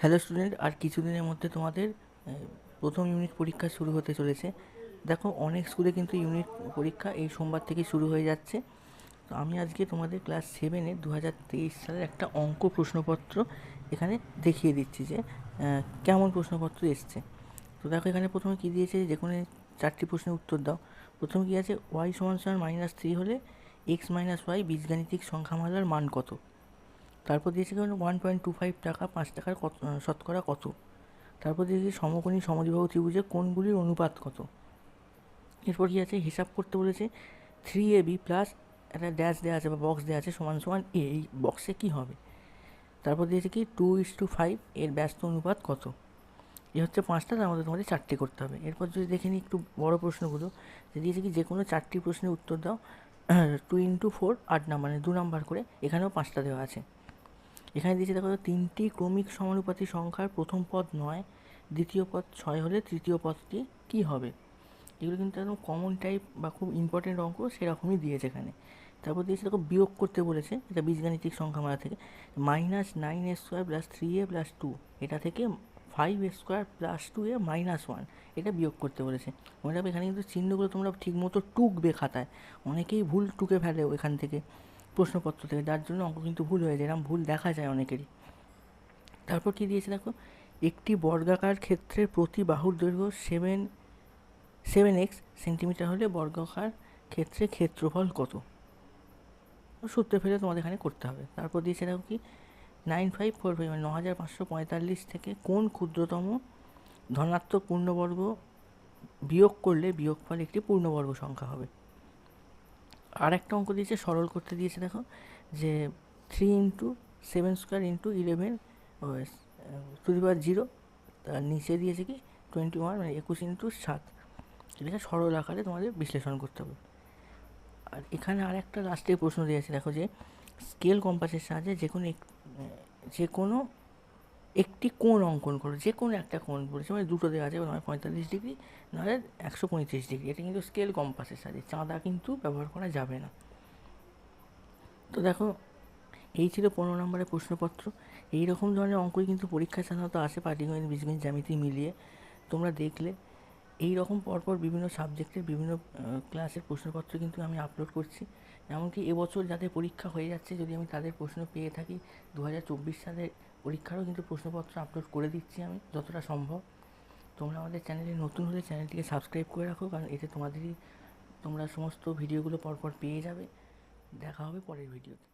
Hello student আর কিছুদিনের মধ্যে তোমাদের প্রথম ইউনিট পরীক্ষা শুরু হতে চলেছে। দেখো, অনেক স্কুলে কিন্তু ইউনিট পরীক্ষা এই সোমবার থেকে শুরু হয়ে যাচ্ছে। তো আমি আজকে তোমাদের ক্লাস সেভেনে দু হাজার তেইশ সালের একটা অঙ্ক প্রশ্নপত্র এখানে দেখিয়ে দিচ্ছি যে কেমন প্রশ্নপত্র এসছে। তো দেখো, এখানে প্রথমে কী দিয়েছে? যে কোনো চারটি প্রশ্নের উত্তর দাও। প্রথমে কী আছে? ওয়াই সমান সমান মাইনাস থ্রি হলে এক্স মাইনাস ওয়াই বীজগাণিতিক সংখ্যামালার মান কত? তারপর দিয়েছে ওয়ান পয়েন্ট টু ফাইভ টাকা, পাঁচ টাকার কত শতকরা কত? তারপর দিয়েছে সমকোণী সমদ্বিবাহু ত্রিভুজে কোণগুলির অনুপাত কত? এরপর কী আছে, হিসাব করতে বলেছে থ্রি এ বি প্লাস একটা ড্যাশ দেওয়া আছে বা বক্স দেওয়া আছে, সমান সমান এ এই বক্সে কী হবে? তারপর দিয়েছে কি টু ইস টু ফাইভ এর ব্যস্ত অনুপাত কত? এ হচ্ছে পাঁচটা, তার মধ্যে তোমাদের চারটি করতে হবে। এরপর যদি দেখে নিই একটু বড় প্রশ্নগুলো, যে দিয়েছে কি, যে কোনো চারটি প্রশ্নের উত্তর দাও টু ইন্টু ফোর আট নাম্বার মানে দু নাম্বার করে, এখানেও পাঁচটা দেওয়া আছে। এখানে দিয়েছে, দেখো তিনটি ক্রমিক সমানুপাতি সংখ্যার প্রথম পদ নয়, দ্বিতীয় পদ ছয় হলে তৃতীয় পদটি কী হবে? এগুলো কিন্তু একদম কমন টাইপ বা খুব ইম্পর্টেন্ট অঙ্ক, সেরকমই দিয়েছে এখানে। তারপর দিয়েছে, দেখো, বিয়োগ করতে বলেছে, এটা বীজগাণিতিক সংখ্যামালা থেকে। Minus nine A square plus three A plus two এটা থেকে five A square plus two A minus one এটা বিয়োগ করতে বলেছে। মনে রাখবে, এখানে কিন্তু চিহ্নগুলো তোমরা ঠিকমতো টুকবে খাতায়, অনেকেই ভুল টুকে ফেলে এখান থেকে। প্রশ্নপত্র থেকে, যার জন্য অঙ্ক কিন্তু ভুল হয়ে যায় এরকম ভুল দেখা যায় অনেকেরই। তারপর কী দিয়েছে দেখো? একটি বর্গাকার ক্ষেত্রের প্রতি বাহুর দৈর্ঘ্য সেভেন সেভেন এক্স সেন্টিমিটার হলে বর্গাকার ক্ষেত্রে ক্ষেত্রফল কত? সূত্রে ফেলে তোমাদের এখানে করতে হবে। তারপর দিয়েছে দেখো কি? নাইন ফাইভ ফোর ফাইভ মানে ন হাজার পাঁচশো পঁয়তাল্লিশ থেকে কোন ক্ষুদ্রতম ধনাত্মক পূর্ণবর্গ বিয়োগ করলে বিয়োগফল একটি পূর্ণবর্গ সংখ্যা হবে? আর একটা অঙ্ক দিয়েছে, সরল করতে দিয়েছে, দেখো, যে three into seven square into eleven to the power zero তার নিচে দিয়েছে কি টোয়েন্টি ওয়ান মানে একুশ ইন্টু সাত। এটাকে সরল আকারে তোমাদের বিশ্লেষণ করতে হবে। আর এখানে আর একটা লাস্টের প্রশ্ন দিয়েছে দেখো যে স্কেল কম্পাসের সাহায্যে যে কোনো যে কোনো একটি কোণ অঙ্কন করো, যে কোনো একটা কোণ বলেছে মানে দুটো দেওয়া আছে নয় পঁয়তাল্লিশ ডিগ্রি, নাহলে একশো পঁয়ত্রিশ ডিগ্রি, এটা কিন্তু স্কেল কম্পাসের সাথে চাঁদা কিন্তু ব্যবহার করা যাবে না। তো দেখো, এই ছিল পনেরো নম্বরের প্রশ্নপত্র এই রকম ধরনের অঙ্কই কিন্তু পরীক্ষা সাধারণত আসে পাটিগণিত বীজগণিত, জ্যামিতি মিলিয়ে, তোমরা দেখলে এই রকম পরপর বিভিন্ন সাবজেক্টের বিভিন্ন ক্লাসের প্রশ্নপত্র কিন্তু আমি আপলোড করছি, এমনকি এবছর যাদের পরীক্ষা হয়ে যাচ্ছে, যদি আমি তাদের প্রশ্ন পেয়ে থাকি দু হাজার চব্বিশ সালের পরীক্ষারও কিন্তু প্রশ্নপত্র আপলোড করে দিচ্ছি আমি, যতটা সম্ভব। তোমরা আমাদের চ্যানেলে নতুন হলে চ্যানেলটিকে সাবস্ক্রাইব করে রাখো, কারণ এতে তোমাদেরই তোমরা সমস্ত ভিডিওগুলো পরপর পেয়ে যাবে। দেখা হবে পরের ভিডিওতে